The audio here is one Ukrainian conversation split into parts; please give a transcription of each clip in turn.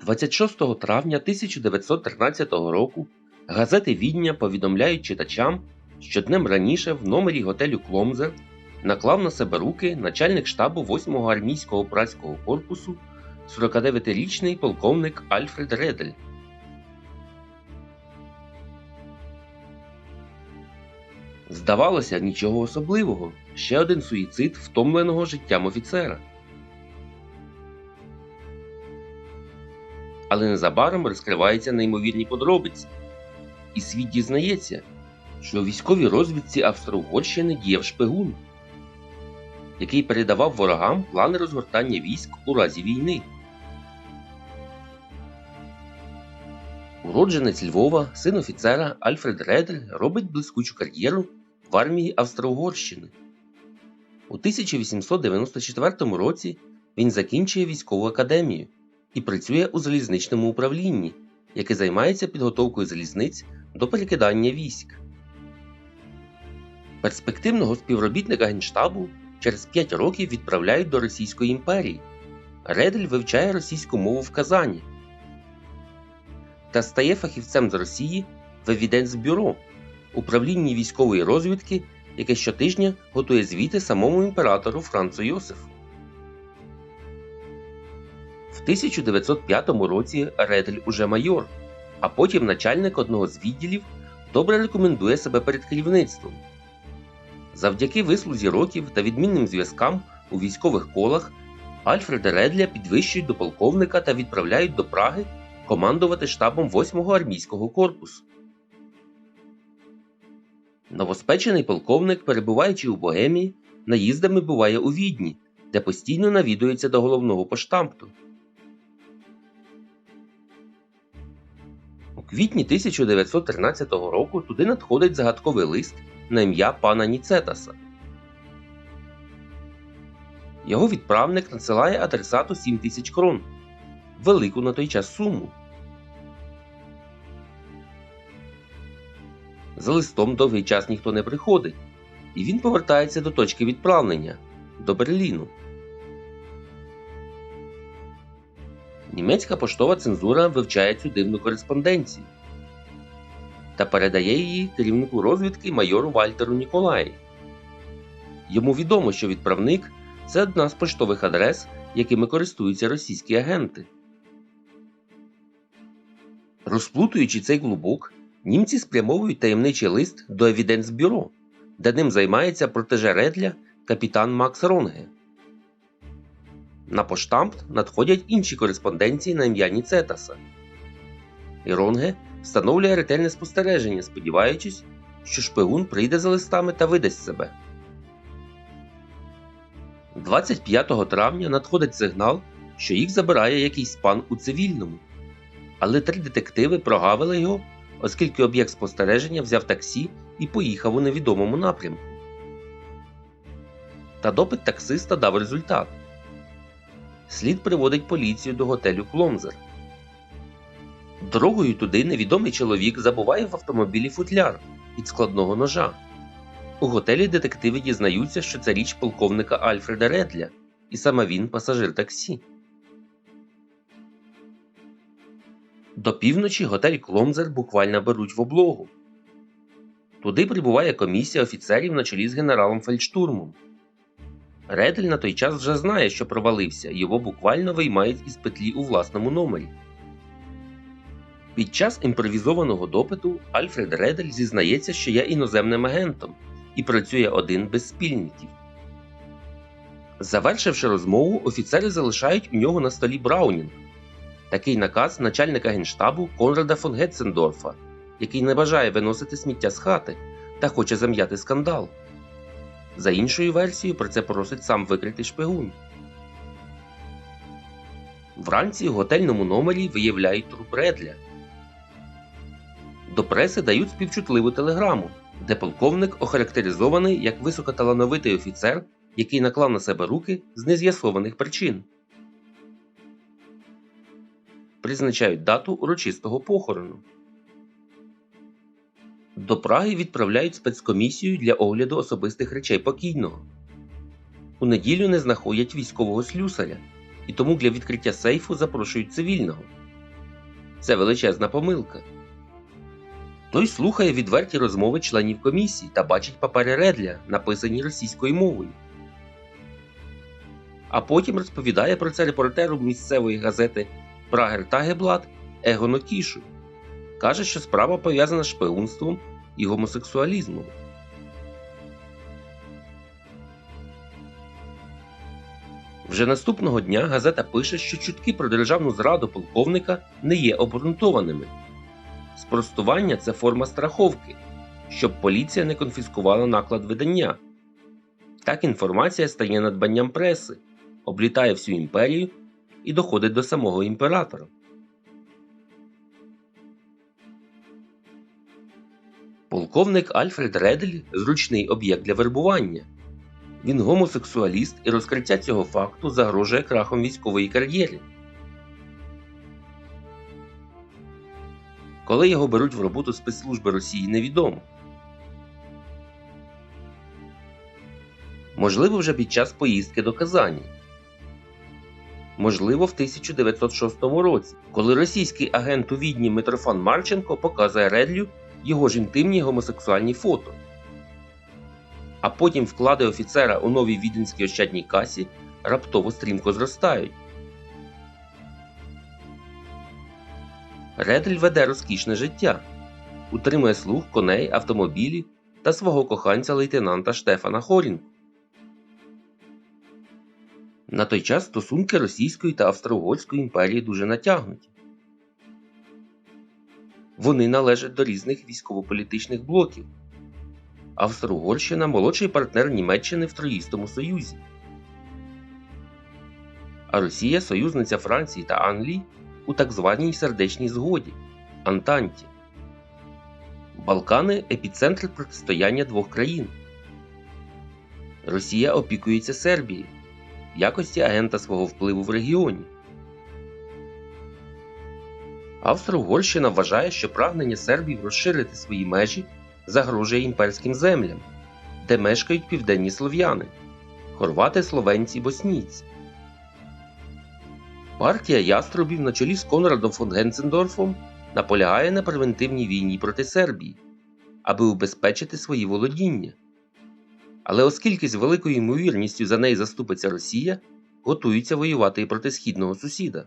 26 травня 1913 року газети Відня повідомляють читачам, що днем раніше в номері готелю Кломзер наклав на себе руки начальник штабу 8-го армійського братського корпусу 49-річний полковник Альфред Редель. Здавалося, нічого особливого. Ще один суїцид втомленого життям офіцера. Але незабаром розкриваються неймовірні подробиці, і світ дізнається, що у військовій розвідці Австро-Угорщини діяв шпигун, який передавав ворогам плани розгортання військ у разі війни. Уродженець Львова, син офіцера Альфред Редель робить блискучу кар'єру в армії Австро-Угорщини. У 1894 році він закінчує військову академію і працює у залізничному управлінні, яке займається підготовкою залізниць до перекидання військ. Перспективного співробітника Генштабу через 5 років відправляють до Російської імперії. Редель вивчає російську мову в Казані та стає фахівцем з Росії в Евіденс-бюро, управлінні військової розвідки, яке щотижня готує звіти самому імператору Францу Йосифу. В 1905 році Редель уже майор, а потім начальник одного з відділів добре рекомендує себе перед керівництвом. Завдяки вислузі років та відмінним зв'язкам у військових колах Альфреда Редля підвищують до полковника та відправляють до Праги командувати штабом 8-го армійського корпусу. Новоспечений полковник, перебуваючи у Богемії, наїздами буває у Відні, де постійно навідується до головного поштампту. Квітні 1913 року туди надходить загадковий лист на ім'я пана Ніцетаса. Його відправник надсилає адресату 7 тисяч крон велику на той час суму. За листом довгий час ніхто не приходить, і він повертається до точки відправлення до Берліну. Німецька поштова цензура вивчає цю дивну кореспонденцію та передає її керівнику розвідки майору Вальтеру Ніколаї. Йому відомо, що відправник це одна з поштових адрес, якими користуються російські агенти. Розплутуючи цей клубок, німці спрямовують таємничий лист до Евіденс-бюро, де ним займається протеже Редля капітан Макс Ронге. На поштамт надходять інші кореспонденції на ім'я Ніцетаса. І Ронге встановлює ретельне спостереження, сподіваючись, що шпигун прийде за листами та видасть себе. 25 травня надходить сигнал, що їх забирає якийсь пан у цивільному. Але три детективи прогавили його, оскільки об'єкт спостереження взяв таксі і поїхав у невідомому напрямку. Та допит таксиста дав результат. Слід приводить поліцію до готелю Кломзер. Дорогою туди невідомий чоловік забуває в автомобілі футляр від складного ножа. У готелі детективи дізнаються, що це річ полковника Альфреда Редля, і саме він пасажир таксі. До півночі готель Кломзер буквально беруть в облогу. Туди прибуває комісія офіцерів на чолі з генералом Фельдштурмом. Редель на той час вже знає, що провалився, його буквально виймають із петлі у власному номері. Під час імпровізованого допиту Альфред Редель зізнається, що є іноземним агентом і працює один без спільників. Завершивши розмову, офіцери залишають у нього на столі Браунінг. Такий наказ начальника генштабу Конрада фон Гетцендорфа, який не бажає виносити сміття з хати та хоче зам'яти скандал. За іншою версією, про це просить сам викритий шпигун. Вранці у готельному номері виявляють труп Редля. До преси дають співчутливу телеграму, де полковник охарактеризований як високоталановитий офіцер, який наклав на себе руки з нез'ясованих причин. Призначають дату урочистого похорону. До Праги відправляють спецкомісію для огляду особистих речей покійного. У неділю не знаходять військового слюсаря, і тому для відкриття сейфу запрошують цивільного, Це величезна помилка. Той слухає відверті розмови членів комісії та бачить папери Редля, написані російською мовою. А потім розповідає про це репортеру місцевої газети Прагер Тагеблат Егону Кішу. Каже, що справа пов'язана з шпигунством і гомосексуалізмом. Вже наступного дня газета пише, що чутки про державну зраду полковника не є обґрунтованими. Спростування це форма страховки, щоб поліція не конфіскувала наклад видання. Так інформація стає надбанням преси, облітає всю імперію і доходить до самого імператора. Полковник Альфред Редель зручний об'єкт для вербування. Він гомосексуаліст і розкриття цього факту загрожує крахом військової кар'єри. Коли його беруть в роботу спецслужби Росії, невідомо. Можливо, вже під час поїздки до Казані. Можливо, в 1906 році, коли російський агент у відні Митрофан Марченко показує Редлю його ж інтимні гомосексуальні фото. А потім вклади офіцера у новій віденській ощадній касі раптово стрімко зростають. Редель веде розкішне життя, утримує слуг коней, автомобілі та свого коханця лейтенанта Штефана Хорінку. На той час стосунки Російської та Австро-Угорської імперії дуже натягнуті. Вони належать до різних військово-політичних блоків. Австро-Угорщина молодший партнер Німеччини в Троїстому Союзі. А Росія союзниця Франції та Англії у так званій сердечній згоді Антанті. Балкани епіцентр протистояння двох країн. Росія опікується Сербією в якості агента свого впливу в регіоні. Австро-Угорщина вважає, що прагнення Сербії розширити свої межі загрожує імперським землям, де мешкають південні слов'яни, хорвати, словенці, боснійці. Партія яструбів на чолі з Конрадом фон Генцендорфом наполягає на превентивній війні проти Сербії, аби убезпечити свої володіння. Але оскільки з великою ймовірністю за неї заступиться Росія, готуються воювати і проти східного сусіда.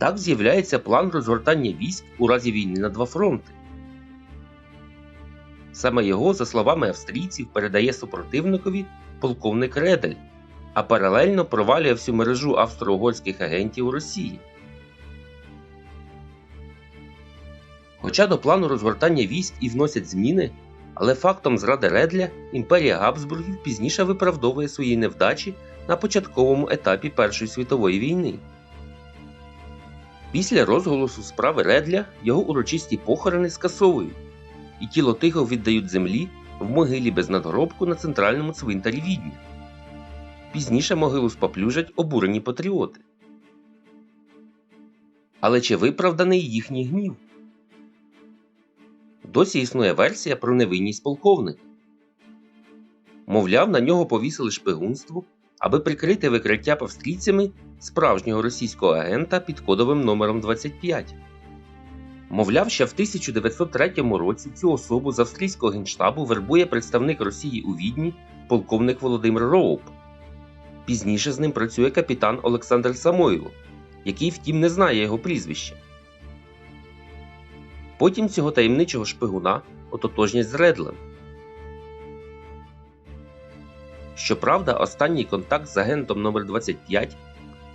Так з'являється план розгортання військ у разі війни на два фронти. Саме його, за словами австрійців, передає супротивникові полковник Редель, а паралельно провалює всю мережу австро-угорських агентів у Росії. Хоча до плану розгортання військ і вносять зміни, але фактом зради Редля імперія Габсбургів пізніше виправдовує свої невдачі на початковому етапі Першої світової війни. Після розголосу справи Редля його урочисті похорони скасовують, і тіло тихо віддають землі в могилі без надгробку на центральному цвинтарі Відня. Пізніше могилу споплюжать обурені патріоти. Але чи виправданий їхній гнів? Досі існує версія про невинність полковника. Мовляв, на нього повісили шпигунство, аби прикрити викриття австрійцями справжнього російського агента під кодовим номером 25. Мовляв, що в 1903 році цю особу з австрійського генштабу вербує представник Росії у Відні полковник Володимир Роуп. Пізніше з ним працює капітан Олександр Самойло, який, втім, не знає його прізвища. Потім цього таємничого шпигуна ототожнять з Редлем. Щоправда, останній контакт з агентом номер 25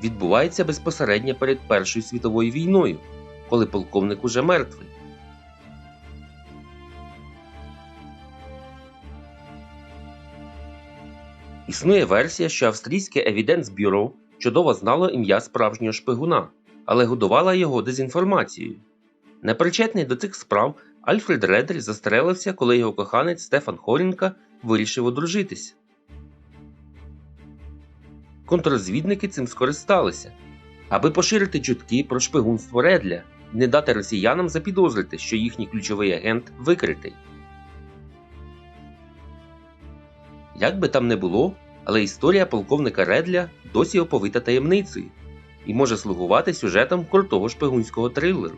відбувається безпосередньо перед Першою світовою війною, коли полковник уже мертвий. Існує версія, що австрійське Евіденс Бюро чудово знало ім'я справжнього шпигуна, але годувало його дезінформацією. Непричетний до цих справ Альфред Редель застрелився, коли його коханець Стефан Хорінка вирішив одружитися. Контррозвідники цим скористалися, аби поширити чутки про шпигунство Редля і не дати росіянам запідозрити, що їхній ключовий агент викритий. Як би там не було, але історія полковника Редля досі оповита таємницею і може слугувати сюжетом крутого шпигунського трилеру.